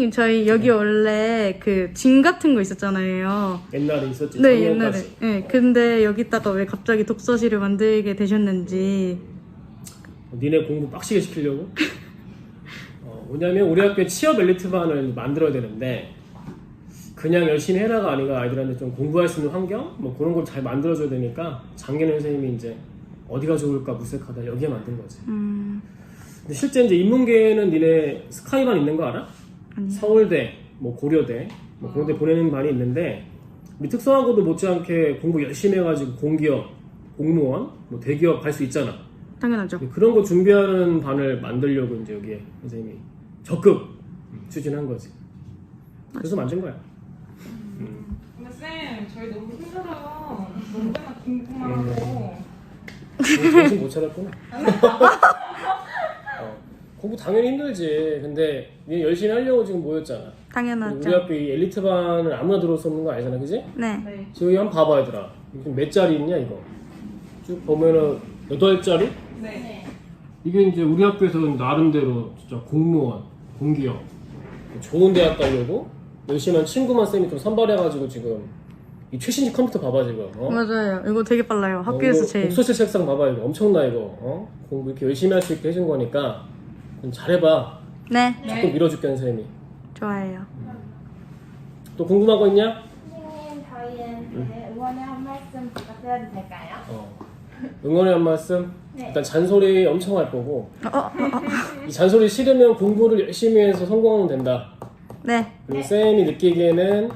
선생님 저희 여기 원래 그진 같은 거 있었잖아요. 옛날에 있었지. 네 작년까지. 옛날에. 네 근데 여기다가 왜 갑자기 독서실을 만들게 되셨는지. 어, 니네 공부 빡시게 시키려고? 어, 뭐냐면 우리 학교에 취업 엘리트반을 만들어야 되는데 그냥 열심히 해라가 아니라 아이들한테 좀 공부할 수 있는 환경? 뭐 그런 걸 잘 만들어줘야 되니까 작년에 선생님이 이제 어디가 좋을까 무색하다 여기에 만든 거지. 음 근데 실제 이제 인문계에는 니네 스카이반 있는 거 알아? 아니요. 서울대, 뭐 고려대, 뭐 그런 데 보내는 반이 있는데 우리 특성화고도 못지않게 공부 열심히 해가지고 공기업, 공무원, 뭐 대기업 갈 수 있잖아. 당연하죠. 그런 거 준비하는 반을 만들려고 이제 여기에 선생님이 적극 추진한 거지. 그래서 만든 거야. 근데 쌤, 저희 너무 힘들어요. 언제나 공부만 하고. 정신 못 차렸구나. 어, 공부 당연히 힘들지. 근데 니 열심히 하려고 지금 모였잖아. 우리 당연하죠. 학교 이 엘리트 반을 아무나 들어올 수 없는 거 알잖아, 그지? 네. 네. 지금 여기 한번 봐봐, 얘들아. 이게 몇 자리 있냐, 이거? 쭉 보면은 여덟 자리? 네. 이게 이제 우리 학교에서 나름대로 진짜 공무원, 공기업, 좋은 대학 가려고 열심히 한 친구만 쌤이 좀 선발해가지고 지금 이 최신식 컴퓨터 봐봐 지금. 어? 맞아요. 이거 되게 빨라요. 학교에서 어, 이거 제일. 독서실 책상 봐봐 이거 엄청나 이거. 어? 공부 이렇게 열심히 할 수 있게 해준 거니까 좀 잘해봐. 네. 자꾸 밀어줄게 한 쌤이. 좋아요. 또 궁금한 거 있냐? 선생님 저희한테 응원의 한 말씀 부탁드려도 될까요? 어. 응원의 한 말씀. 네. 일단 잔소리 엄청 할 거고 어, 어, 어, 어. 이 잔소리 싫으면 공부를 열심히 해서 성공하면 된다. 네. 그리고 쌤이 느끼기에는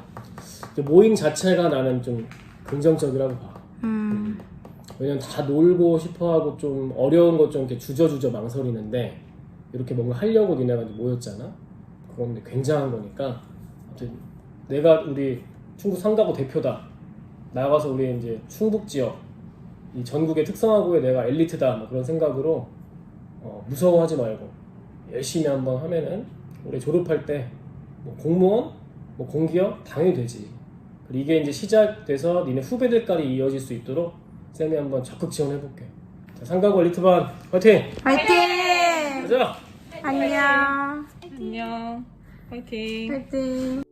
이제 모임 자체가 나는 좀 긍정적이라고 봐. 음. 왜냐면 다 놀고 싶어하고 좀 어려운 것 좀 이렇게 주저주저 망설이는데 이렇게 뭔가 하려고 니네가 모였잖아. 그건 굉장한 거니까 아무튼 내가 우리 충북 상가고 대표다. 나가서 우리 이제 충북 지역 이 전국의 특성화고에 내가 엘리트다 뭐 그런 생각으로 어, 무서워하지 말고 열심히 한번 하면은 우리 졸업할 때 뭐 공무원, 뭐 공기업 당연히 되지. 그리고 이게 이제 시작돼서 니네 후배들까지 이어질 수 있도록 쌤이 한번 적극 지원해볼게. 자, 상가고 엘리트반 화이팅! 화이팅! 안녕. 안녕. 화이팅. 화이팅.